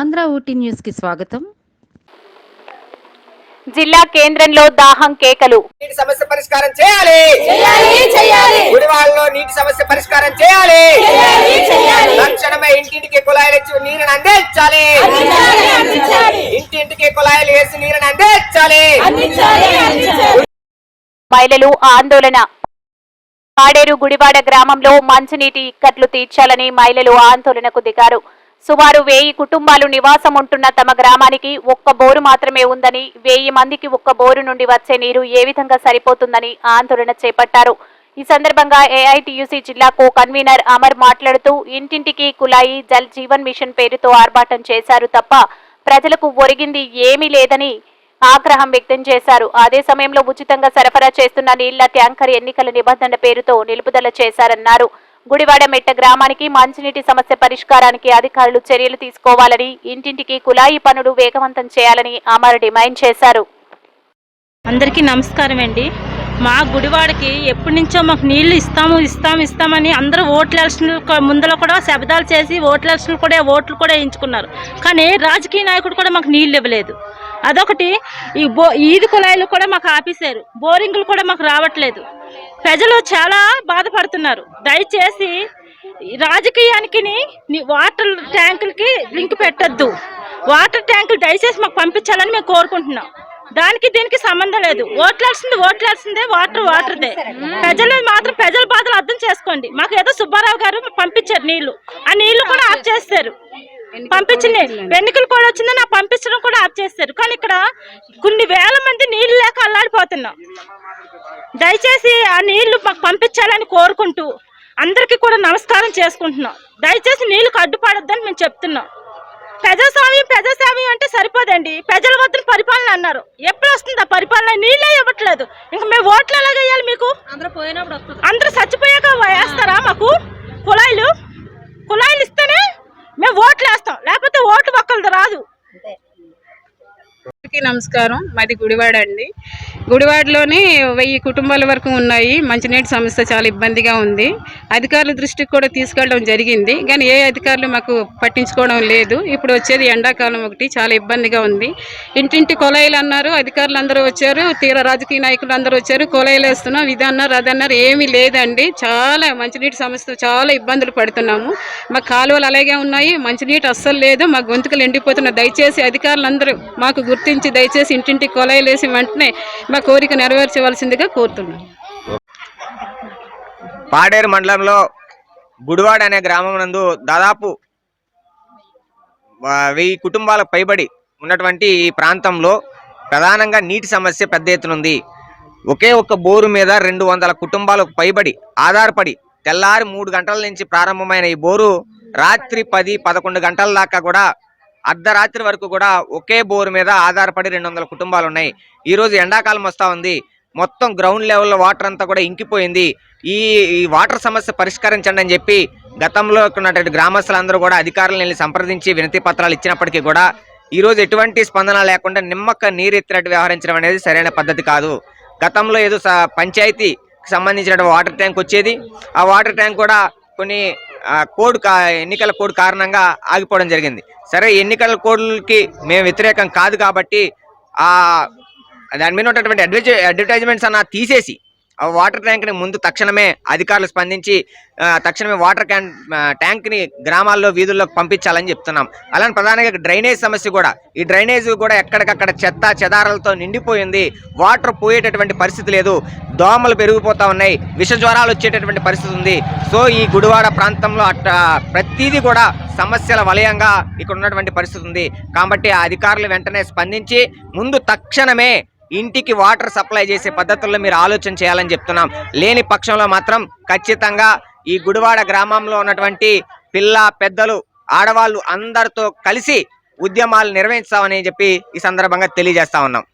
ఆంధ్ర ఊటీ న్యూస్కి స్వాగతం. జిల్లా కేంద్రంలో దాహం కేకలు. నీటి సమస్య పరిష్కారం చేయాలి. చేయాలి చేయాలి. గుడివాడలో నీటి సమస్య పరిష్కారం చేయాలి. చేయాలి చేయాలి. తక్షణమే ఇంటింటికి కుళాయిలు ఇచ్చి నీరుని అందించాలి. అందించాలి అందించాలి. ఇంటింటికి కుళాయిలు వేసి నీరుని అందించాలి. అందించాలి అందించాలి. మహిళలు ఆందోళన. పాడేరు గుడివాడ గ్రామంలో మంచినీటి ఇక్కట్లు తీర్చాలని మహిళలు ఆందోళనకు దిగారు. సుమారు వెయ్యి కుటుంబాలు నివాసం ఉంటున్న తమ గ్రామానికి ఒక్క బోరు మాత్రమే ఉందని వెయ్యి మందికి ఒక్క బోరు నుండి వచ్చే నీరు ఏ విధంగా సరిపోతుందని ఆందోళన చేపట్టారు. ఈ సందర్భంగా ఏఐటియుసి జిల్లా కో కన్వీనర్ అమర్ మాట్లాడుతూ ఇంటింటికి కులాయి జల్ జీవన్ మిషన్ పేరుతో ఆర్భాటం చేశారు తప్ప ప్రజలకు ఒరిగింది ఏమీ లేదని ఆగ్రహం వ్యక్తం చేశారు. అదే సమయంలో ఉచితంగా సరఫరా చేస్తున్న నీళ్ళ ట్యాంకర్ ఎన్నికల నిబంధన పేరుతో నిలుపుదల చేశారన్నారు. గుడివాడ మెట్ట గ్రామానికి మంచినీటి సమస్య పరిష్కారానికి అధికారులు చర్యలు తీసుకోవాలని ఇంటింటికి కులాయి పనులు వేగవంతం చేయాలని అమర్ డిమాండ్ చేశారు. అందరికీ నమస్కారం అండి. మా గుడివాడకి ఎప్పటి నుంచో మాకు నీళ్ళు ఇస్తాము ఇస్తాము ఇస్తామని అందరూ ఓట్ల ఎలక్షన్ ముందర కూడా శబ్దాలు చేసి ఓట్ల కూడా ఓట్లు కూడా వేయించుకున్నారు. కానీ రాజకీయ నాయకుడు కూడా మాకు నీళ్ళు ఇవ్వలేదు. అదొకటి. ఈ బో ఈది కుళాయిలు కూడా మాకు ఆపేశారు. బోరింగులు కూడా మాకు రావట్లేదు. ప్రజలు చాలా బాధపడుతున్నారు. దయచేసి రాజకీయానికి వాటర్ ట్యాంకులకి లింక్ పెట్టద్దు. వాటర్ ట్యాంకులు దయచేసి మాకు పంపించాలని మేము కోరుకుంటున్నాం. దానికి దీనికి సంబంధం లేదు. ఓట్లాల్సింది ఓట్లాల్సిందే వాటర్ వాటర్దే. ప్రజలు మాత్రం ప్రజల బాధలు అర్థం చేసుకోండి. మాకు ఏదో సుబ్బారావు గారు పంపించారు నీళ్ళు. ఆ నీళ్ళు కూడా ఆఫ్ చేస్తారు పంపించింది ఎన్నికలు కూడా వచ్చిందని పంపించడం కూడా ఆఫ్ చేస్తారు కానీ ఇక్కడ కొన్ని వేల మంది నీళ్ళు లేక అల్లాడిపోతున్నాం. దయచేసి ఆ నీళ్ళు మాకు పంపించాలని కోరుకుంటూ అందరికీ కూడా నమస్కారం చేసుకుంటున్నాం. దయచేసి నీళ్ళకు అడ్డుపడొద్దని మేము చెప్తున్నాం. ప్రజాస్వామ్యం ప్రజాస్వామ్యం అంటే సరిపోదండి. ప్రజల వద్ద పరిపాలన అన్నారు. ఎప్పుడు వస్తుంది పరిపాలన? నీళ్ళే ఇవ్వట్లేదు. ఇంకా మేము ఓట్లు ఎలాగ వేయాలి మీకు? అందరూ చచ్చిపోయాక వేస్తారా మాకు? కుళాయిలు ఇస్తేనే మేము ఓట్లు వేస్తాం లేకపోతే ఓట్లు ఒక్కరిది రాదు అందరికీ నమస్కారం. మాది గుడివాడ అండి. గుడివాడలోని వెయ్యి కుటుంబాల వరకు ఉన్నాయి. మంచినీటి సమస్య చాలా ఇబ్బందిగా ఉంది. అధికారుల దృష్టికి కూడా తీసుకెళ్ళడం జరిగింది. కానీ ఏ అధికారులు మాకు పట్టించుకోవడం లేదు. ఇప్పుడు వచ్చేది ఎండాకాలం ఒకటి. చాలా ఇబ్బందిగా ఉంది. ఇంటింటి కొలాయిలు అన్నారు. అధికారులు అందరూ వచ్చారు. తీర రాజకీయ నాయకులు అందరూ వచ్చారు. కొలాయిలు వేస్తున్నాం. ఇది అన్నారు అది అన్నారు. ఏమీ లేదండి. చాలా మంచినీటి సమస్య చాలా ఇబ్బందులు పడుతున్నాము. మా కాలువలు అలాగే ఉన్నాయి. మంచినీటి అస్సలు లేదు. మా గొంతుకలు ఎండిపోతున్న దయచేసి అధికారులందరూ మాకు గుర్తించి దయచేసి ఇంటింటి కొలయలు వేసి వెంటనే మా కోరిక నెరవేర్చవలసిందిగా కోరుతున్నాను. పాడేరు మండలంలో గుడివాడ అనే గ్రామం నందు దాదాపు వెయ్యి కుటుంబాలకు పైబడి ఉన్నటువంటి ఈ ప్రాంతంలో ప్రధానంగా నీటి సమస్య పెద్ద ఎత్తున ఉంది. ఒకే ఒక్క బోరు మీద రెండు వందల కుటుంబాలకు పైబడి ఆధారపడి తెల్లారి మూడు గంటల నుంచి ప్రారంభమైన ఈ బోరు రాత్రి పది పదకొండు గంటల దాకా కూడా అర్ధరాత్రి వరకు కూడా ఒకే బోరు మీద ఆధారపడి రెండు వందల కుటుంబాలు ఉన్నాయి ఈరోజు ఎండాకాలం వస్తూ ఉంది. మొత్తం గ్రౌండ్ లెవెల్లో వాటర్ అంతా కూడా ఇంకిపోయింది. ఈ ఈ వాటర్ సమస్య పరిష్కరించండి అని చెప్పి గతంలో ఉన్నటువంటి గ్రామస్తులందరూ కూడా అధికారులను వెళ్ళి సంప్రదించి వినతి పత్రాలు ఇచ్చినప్పటికీ కూడా ఈరోజు ఎటువంటి స్పందన లేకుండా నిమ్మక్క నీరెత్తినట్టు వ్యవహరించడం అనేది సరైన పద్ధతి కాదు. గతంలో ఏదో స- పంచాయతీకి సంబంధించిన వాటర్ ట్యాంక్ వచ్చేది. ఆ వాటర్ ట్యాంక్ కూడా కొన్ని కోడ్ కా ఎన్నికల కోడ్ కారణంగా ఆగిపోవడం జరిగింది. సరే ఎన్నికల కోడ్లకి మేము వ్యతిరేకం కాదు కాబట్టి దాని మీద ఉన్నటువంటి అడ్వర్టైజ్మెంట్స్ అన్న తీసేసి వాటర్ ట్యాంక్ని ముందు తక్షణమే అధికారులు స్పందించి తక్షణమే వాటర్ క్యాన్ ట్యాంక్ని గ్రామాల్లో వీధుల్లో పంపించాలని చెప్తున్నాం. అలానే ప్రధానంగా డ్రైనేజ్ సమస్య కూడా. ఈ డ్రైనేజ్ కూడా ఎక్కడికక్కడ చెత్త చెదారాలతో నిండిపోయింది. వాటర్ పోయేటటువంటి పరిస్థితి లేదు. దోమలు పెరిగిపోతా ఉన్నాయి. విష జ్వరాలు వచ్చేటటువంటి పరిస్థితి ఉంది. సో ఈ గుడివాడ ప్రాంతంలో అట్ట ప్రతిదీ కూడా సమస్యల వలయంగా ఇక్కడ ఉన్నటువంటి పరిస్థితి ఉంది. కాబట్టి ఆ అధికారులు వెంటనే స్పందించి ముందు తక్షణమే ఇంటికి వాటర్ సప్లై చేసే పద్ధతుల్లో మీరు ఆలోచన చేయాలని చెప్తున్నాం. లేని పక్షంలో మాత్రం ఖచ్చితంగా ఈ గుడివాడ గ్రామంలో ఉన్నటువంటి పిల్ల పెద్దలు ఆడవాళ్ళు అందరితో కలిసి ఉద్యమాలు నిర్వహిస్తామని చెప్పి ఈ సందర్భంగా తెలియజేస్తా ఉన్నాం.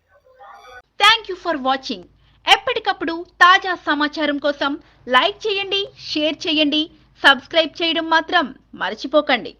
థ్యాంక్ యూ ఫర్ వాచింగ్ ఎప్పటికప్పుడు తాజా సమాచారం కోసం లైక్ చేయండి షేర్ చేయండి సబ్స్క్రైబ్ చేయడం మాత్రం మర్చిపోకండి.